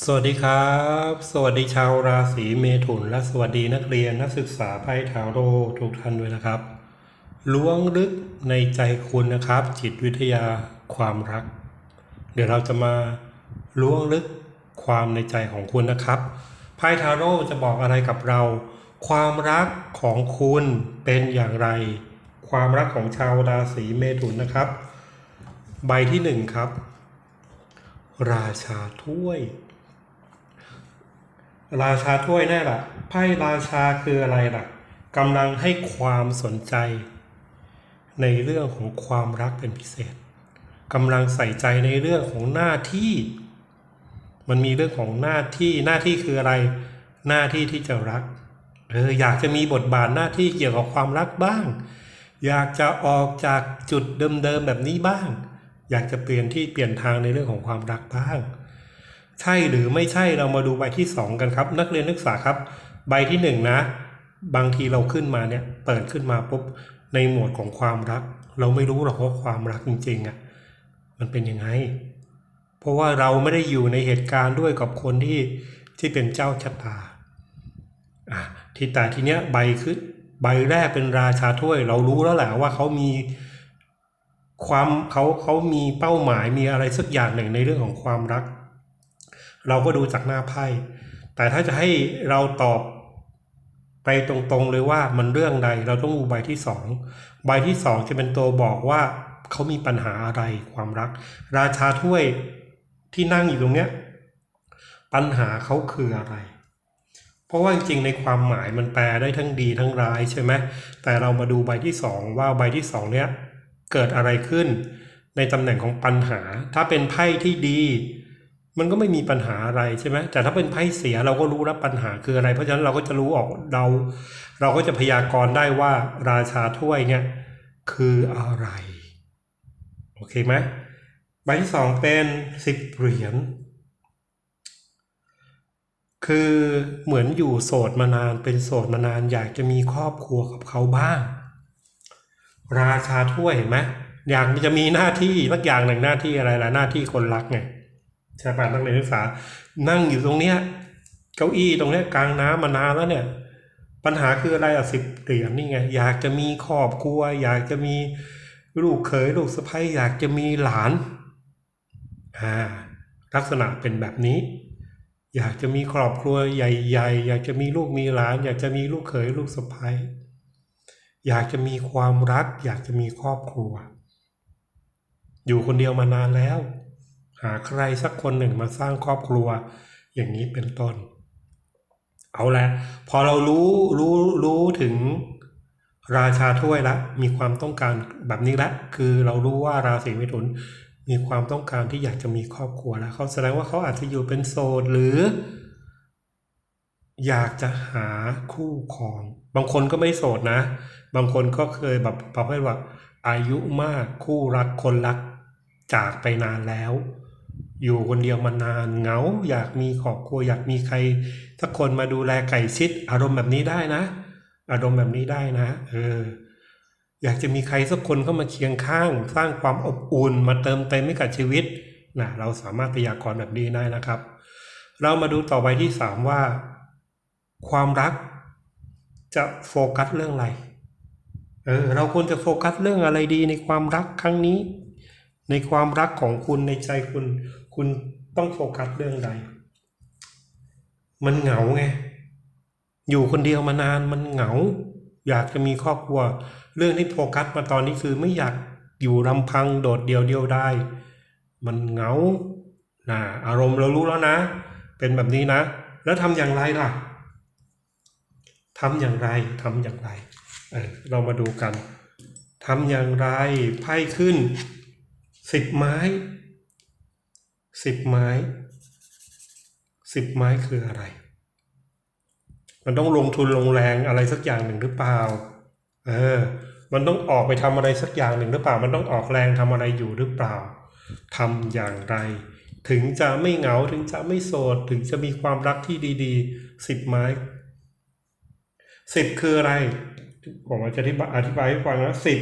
สวัสดีครับ สวัสดีชาวราศีเมถุน และสวัสดีนักเรียนนักศึกษาไพ่ทาโร่ทุกท่านด้วยนะครับ ล้วงลึกในใจคุณนะครับ จิตวิทยาความรัก เดี๋ยวเราจะมาล้วงลึกความในใจของคุณนะครับไพ่ทาโร่จะบอกอะไรกับเรา ความรักของคุณเป็นอย่างไร ความรักของชาวราศีเมถุนนะครับ ใบที่หนึ่งครับ ราชาถ้วย ราชาถ้วยแน่ล่ะไพ่ราชาคืออะไรล่ะกำลังให้ความสนใจ ในเรื่องของความรักเป็นพิเศษกำลังใส่ใจในเรื่องของหน้าที่ มันมีเรื่องของหน้าที่หน้าที่คืออะไร หน้าที่ที่จะรักเอออยากจะมีบทบาทหน้าที่เกี่ยวกับความรักบ้าง อยากจะออกจากจุดเดิมๆแบบนี้บ้าง อยากจะเปลี่ยนที่เปลี่ยนทางในเรื่องของความรักบ้าง ใช่หรือไม่ใช่เรามาดูใบที่สองกันครับ นักเรียนนักศึกษาครับ ใบที่หนึ่งนะ บางทีเราขึ้นมาเนี่ยเปิดขึ้นมาปุ๊บในหมวดของความรัก เราไม่รู้หรอกว่าความรักจริงๆอะมันเป็นยังไง เพราะว่าเราไม่ได้อยู่ในเหตุการณ์ด้วยกับคนที่ที่เป็นเจ้าชะตาอะที่แต่ทีเนี้ยใบขึ้นใบแรกเป็นราชาถ้วย เรารู้แล้วแหละว่าเขามีความเขาเขามีเป้าหมายมีอะไรสักอย่างหนึ่งในเรื่องของความรัก เราก็ดูจากหน้าไพ่ แต่ถ้าจะให้เราตอบไปตรงๆเลยว่ามันเรื่องใดเราต้องดูใบที่สองใบที่สองจะเป็นตัวบอกว่าเขามีปัญหาอะไรความรัก ราชาถ้วยที่นั่งอยู่ตรงเนี้ยปัญหาเขาคืออะไร เพราะว่าจริงๆในความหมายมันแปลได้ทั้งดีทั้งร้ายใช่ไหมแต่เรามาดูใบที่สองว่าใบที่สองเนี้ยเกิดอะไรขึ้น ในตำแหน่งของปัญหา ถ้าเป็นไพ่ที่ดี มันก็ไม่มีปัญหาอะไรใช่ไหมแต่ถ้าเป็นไพ่เสียเราก็รู้แล้วปัญหาคืออะไร เพราะฉะนั้นเราก็จะรู้ออกเรา เราก็จะพยากรณ์ได้ว่าราชาถ้วยเนี่ยคืออะไร โอเคไหมใบที่สองเป็นสิบเหรียญคือเหมือนอยู่โสดมานานเป็นโสดมานานอยากจะมีครอบครัวกับเขาบ้าง ราชาถ้วยเห็นไหมอยากจะมีหน้าที่สักอย่างหนึ่งหน้าที่อะไรล่ะหน้าที่คนรักไง ใช่ป่ะนักเรียนนักศึกษา นั่งอยู่ตรงเนี้ยเก้าอี้ตรงเนี้ยกลางน้ำมานานแล้วเนี่ย ปัญหาคืออะไรอะสิบเหรียญนี่ไง อยากจะมีครอบครัว อยากจะมีลูกเขยลูกสะใภ้อยากจะมีหลานอ่าลักษณะเป็นแบบนี้ อยากจะมีครอบครัวใหญ่ๆ อยากจะมีลูกมีหลาน อยากจะมีลูกเขยลูกสะใภ้อยากจะมีความรัก อยากจะมีครอบครัว อยู่คนเดียวมานานแล้ว หาใครสักคนหนึ่งมาสร้างครอบครัว อย่างนี้เป็นต้น เอาละพอเรารู้รู้รู้ถึงราชาถ้วยละมีความต้องการแบบนี้ละ คือเรารู้ว่าราศีมิถุนมีความต้องการที่อยากจะมีครอบครัวแล้วเขาแสดงว่าเขาอาจจะอยู่เป็นโสดหรือ อยากจะหาคู่ครอง บางคนก็ไม่โสดนะ บางคนก็เคยแบบประเภทว่าอายุมากคู่รักคนรักจากไปนานแล้ว อยู่คนเดียวมานานเหงา อยากมีครอบครัวอยากมีใครสักคนมาดูแลไก่ชิด อารมณ์แบบนี้ได้นะ อารมณ์แบบนี้ได้นะ เออ อยากจะมีใครสักคนเข้ามาเคียงข้าง สร้างความอบอุ่นมาเติมเต็มให้กับชีวิตนะเราสามารถพยากรณ์แบบนี้ได้นะครับ เรามาดูต่อไปที่สามว่า ความรักจะโฟกัสเรื่องอะไร เออ เราควรจะโฟกัสเรื่องอะไรดีในความรักครั้งนี้ ในความรักของคุณในใจคุณ คุณต้องโฟกัสเรื่องใด มันเหงาไง อยู่คนเดียวมานานมันเหงา อยากจะมีครอบครัว เรื่องที่โฟกัสมาตอนนี้คือไม่อยากอยู่ลำพังโดดเดียวเดียวได้ มันเหงานะอารมณ์เรารู้แล้วนะ เป็นแบบนี้นะ แล้วทำอย่างไรล่ะทำอย่างไรทำอย่างไรเออเรามาดูกันทำอย่างไรไพ่ขึ้น สิบไม้สิบไม้สิบไม้คืออะไร มันต้องลงทุนลงแรงอะไรสักอย่างหนึ่งหรือเปล่า เออ มันต้องออกไปทำอะไรสักอย่างหนึ่งหรือเปล่า มันต้องออกแรงทำอะไรอยู่หรือเปล่าทำอย่างไร ถึงจะไม่เหงาถึงจะไม่โสด ถึงจะมีความรักที่ดีๆสิบไม้สิบคืออะไร ผมจะอธิบายให้ฟังนะสิบ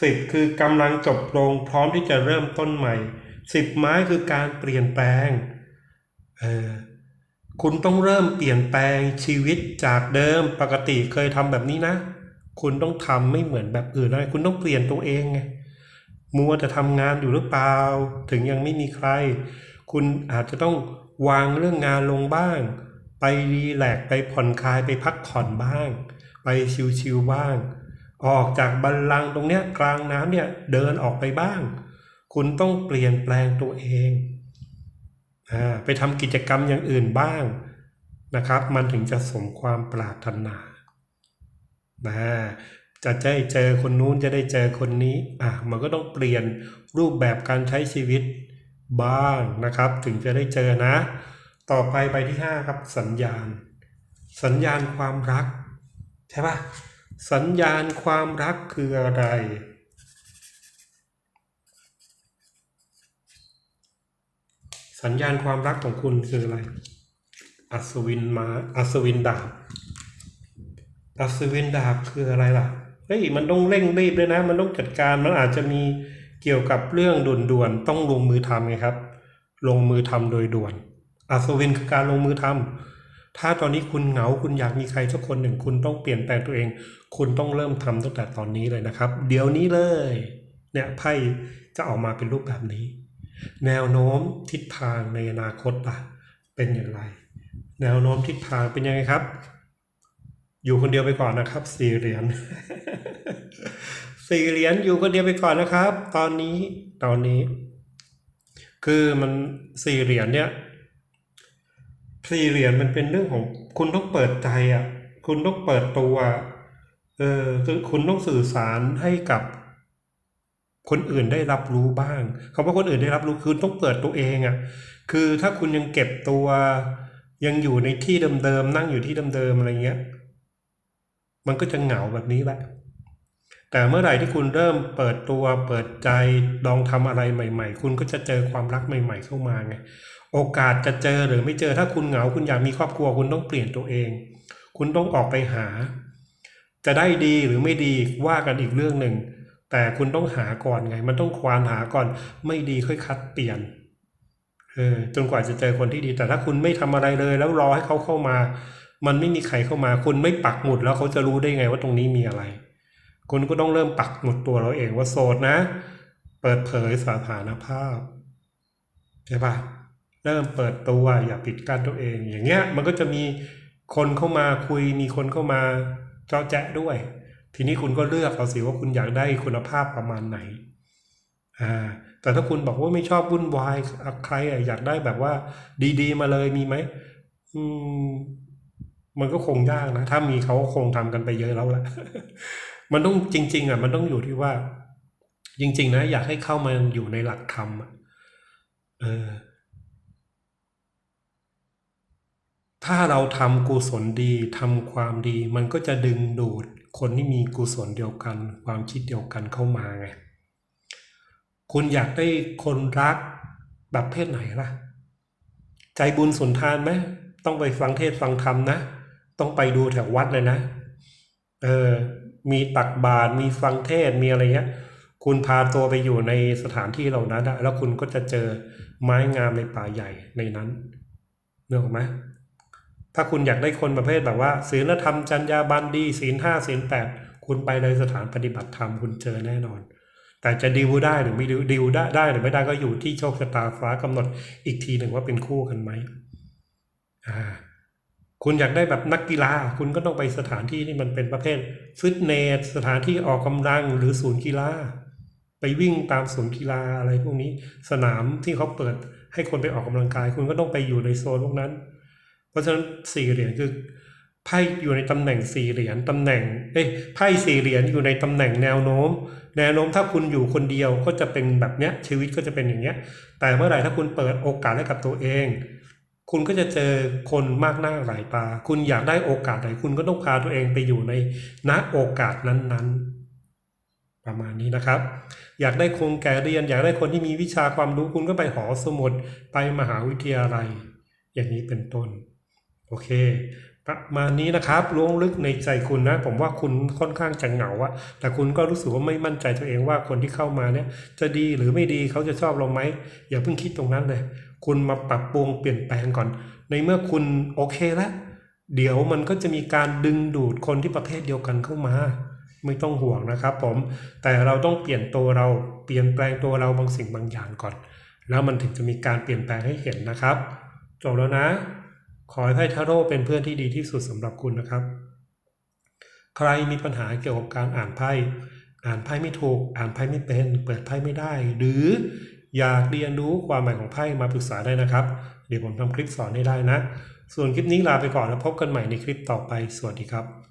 สิบคือกำลังจบลงพร้อมที่จะเริ่มต้นใหม่สิบไม้คือการเปลี่ยนแปลงเออคุณต้องเริ่มเปลี่ยนแปลงชีวิตจากเดิมปกติเคยทำแบบนี้นะ คุณต้องทำไม่เหมือนแบบอื่นเลยคุณต้องเปลี่ยนตัวเองไงมัวจะทำงานอยู่หรือเปล่า ถึงยังไม่มีใคร คุณอาจจะต้องวางเรื่องงานลงบ้าง ไปรีแลกซ์ไปผ่อนคลายไปพักผ่อนบ้าง ไปชิวๆบ้าง ออกจากบัลลังก์ตรงเนี้ยกลางน้ำเนี่ยเดินออกไปบ้าง คุณต้องเปลี่ยนแปลงตัวเองอ่าไปทำกิจกรรมอย่างอื่นบ้างนะครับ มันถึงจะสมความปรารถนานะจะได้เจอคนนู้นจะได้เจอคนนี้อะมันก็ต้องเปลี่ยนรูปแบบการใช้ชีวิตบ้างนะครับ ถึงจะได้เจอนะ ต่อไปใบที่ 5 ครับสัญญาณ สัญญาณความรัก ใช่ปะ สัญญาณความรักคืออะไร สัญญาณความรักของคุณคืออะไร อัศวินมาอัศวินดาบ อัศวินดาบคืออะไรล่ะ เฮ้ยมันต้องเร่งรีบเลยนะ มันต้องจัดการ มันอาจจะมีเกี่ยวกับเรื่องด่วนๆ ต้องลงมือทำไงครับ ลงมือทำโดยด่วน อัศวินคือการลงมือทำ ถ้าตอนนี้คุณเหงาคุณอยากมีใครสักคนหนึ่ง คุณต้องเปลี่ยนแปลงตัวเอง คุณต้องเริ่มทำตั้งแต่ตอนนี้เลยนะครับ เดี๋ยวนี้เลยเนี่ยไพ่จะออกมาเป็นรูปแบบนี้ แนวโน้มทิศทางในอนาคตล่ะ เป็นอย่างไร แนวโน้มทิศทางเป็นยังไงครับ อยู่คนเดียวไปก่อนนะครับสี่เหรียญสี่เหรียญอยู่คนเดียวไปก่อนนะครับ ตอนนี้ตอนนี้ คือมันสี่เหรียญเนี่ย สี่เหรียญมันเป็นเรื่องของ คุณต้องเปิดใจอะ คุณต้องเปิดตัว เออคือคุณต้องสื่อสารให้กับคนอื่นได้รับรู้บ้างคำว่าคนอื่นได้รับรู้คือต้องเปิดตัวเองอะ คือถ้าคุณยังเก็บตัว ยังอยู่ในที่เดิมๆนั่งอยู่ที่เดิมๆอะไรเงี้ย มันก็จะเหงาแบบนี้แหละแต่เมื่อไหร่ที่คุณเริ่มเปิดตัวเปิดใจลองทำอะไรใหม่ ๆ คุณก็จะเจอความรักใหม่ ๆ เข้ามาไง โอกาสจะเจอหรือไม่เจอถ้าคุณเหงาคุณอยากมีครอบครัวคุณต้องเปลี่ยนตัวเอง คุณต้องออกไปหา จะได้ดีหรือไม่ดีว่ากันอีกเรื่องหนึ่ง แต่คุณต้องหาก่อนไง มันต้องควานหาก่อน ไม่ดีค่อยคัดเปลี่ยนเออจนกว่าจะเจอคนที่ดี แต่ถ้าคุณไม่ทำอะไรเลย แล้วรอให้เขาเข้ามา มันไม่มีใครเข้ามา คุณไม่ปักหมุดแล้วเขาจะรู้ได้ไงว่าตรงนี้มีอะไร คุณก็ต้องเริ่มปักหมุดตัวเราเองว่าโสดนะ เปิดเผยสถานภาพใช่ปะ เริ่มเปิดตัวอย่าปิดกั้นตัวเอง อย่างเงี้ยมันก็จะมีคนเข้ามาคุยมีคนเข้ามาเจาะแจ๊ะด้วย ทีนี้คุณก็เลือกเอาสิว่าคุณอยากได้คุณภาพประมาณไหนอ่าแต่ถ้าคุณบอกว่าไม่ชอบวุ่นวายใครอะอยากได้แบบว่า ดีๆ มาเลยมีไหมอืมมันก็คงยากนะ ถ้ามีเขาคงทำกันไปเยอะแล้วแหละมันต้องจริง ๆ อะ มันต้องอยู่ที่ว่า จริง ๆ นะ อยากให้เข้ามาอยู่ในหลักธรรมเออ ถ้าเราทำกุศลดีทำความดี มันก็จะดึงดูดคนที่มีกุศลเดียวกัน ความคิดเดียวกันเข้ามาไงคุณอยากได้คนรักแบบเพศไหนล่ะ ใจบุญสุนทานไหมต้องไปฟังเทศฟังธรรมนะ ต้องไปดูแถววัดเลยนะ เออ มีตักบาตรมีฟังเทศมีอะไรเงี้ย คุณพาตัวไปอยู่ในสถานที่เหล่านั้นแล้วคุณก็จะเจอไม้งามในป่าใหญ่ในนั้นเนกออกไหม ถ้าคุณอยากได้คนประเภทแบบว่าศีลธรรมจรรยาบรรณดีศีลห้าศีลแปดคุณไปในสถานปฏิบัติธรรมคุณเจอแน่นอน แต่จะดิวได้หรือไม่ดิวดิวได้ได้หรือไม่ได้ก็อยู่ที่โชคชะตาฟ้ากำหนดอีกทีหนึ่งว่าเป็นคู่กันไหมอ่าคุณอยากได้แบบนักกีฬา คุณก็ต้องไปสถานที่ที่มันเป็นประเภทฟิตเนสสถานที่ออกกำลังหรือศูนย์กีฬา ไปวิ่งตามศูนย์กีฬาอะไรพวกนี้ สนามที่เขาเปิดให้คนไปออกกำลังกาย คุณก็ต้องไปอยู่ในโซนพวกนั้น เพราะฉะนั้นสี่เหรียญคือไพ่อยู่ในตำแหน่งสี่เหรียญตำแหน่งเอ้ยไพ่สี่เหรียญอยู่ในตำแหน่งแนวโน้ม แนวโน้มถ้าคุณอยู่คนเดียวก็จะเป็นแบบเนี้ยชีวิตก็จะเป็นอย่างเงี้ย แต่เมื่อไหร่ถ้าคุณเปิดโอกาสให้กับตัวเอง คุณก็จะเจอคนมากหน้าหลายตา คุณอยากได้โอกาสไหนคุณก็ต้องพาตัวเองไปอยู่ในณโอกาสนั้นๆ ประมาณนี้นะครับ อยากได้คนแก่เรียน อยากได้คนที่มีวิชาความรู้คุณก็ไปหอสมุดไปมหาวิทยาลัย อย่างนี้เป็นต้น โอเค ประมาณนี้นะครับล้วงลึกในใจคุณนะ ผมว่าคุณค่อนข้างจะเหงาอะแต่คุณก็รู้สึกว่าไม่มั่นใจตัวเองว่าคนที่เข้ามาเนี่ย จะดีหรือไม่ดีเขาจะชอบเราไหมอย่าเพิ่งคิดตรงนั้นเลย คุณมาปรับปรุงเปลี่ยนแปลงก่อน ในเมื่อคุณโอเคแล้วเดี๋ยวมันก็จะมีการดึงดูดคนที่ประเภทเดียวกันเข้ามาไม่ต้องห่วงนะครับผม แต่เราต้องเปลี่ยนตัวเรา เปลี่ยนแปลงตัวเราบางสิ่งบางอย่างก่อน แล้วมันถึงจะมีการเปลี่ยนแปลงให้เห็นนะครับ จบแล้วนะ ขอให้ไพ่ทาโร่เป็นเพื่อนที่ดีที่สุดสำหรับคุณนะครับ ใครมีปัญหาเกี่ยวกับการอ่านไพ่อ่านไพ่ไม่ถูก อ่านไพ่ไม่เป็น เปิดไพ่ไม่ได้ หรืออยากเรียนรู้ความหมายของไพ่มาปรึกษาได้นะครับ เดี๋ยวผมทำคลิปสอนให้ได้นะ ส่วนคลิปนี้ลาไปก่อนแล้วพบกันใหม่ในคลิปต่อไป สวัสดีครับ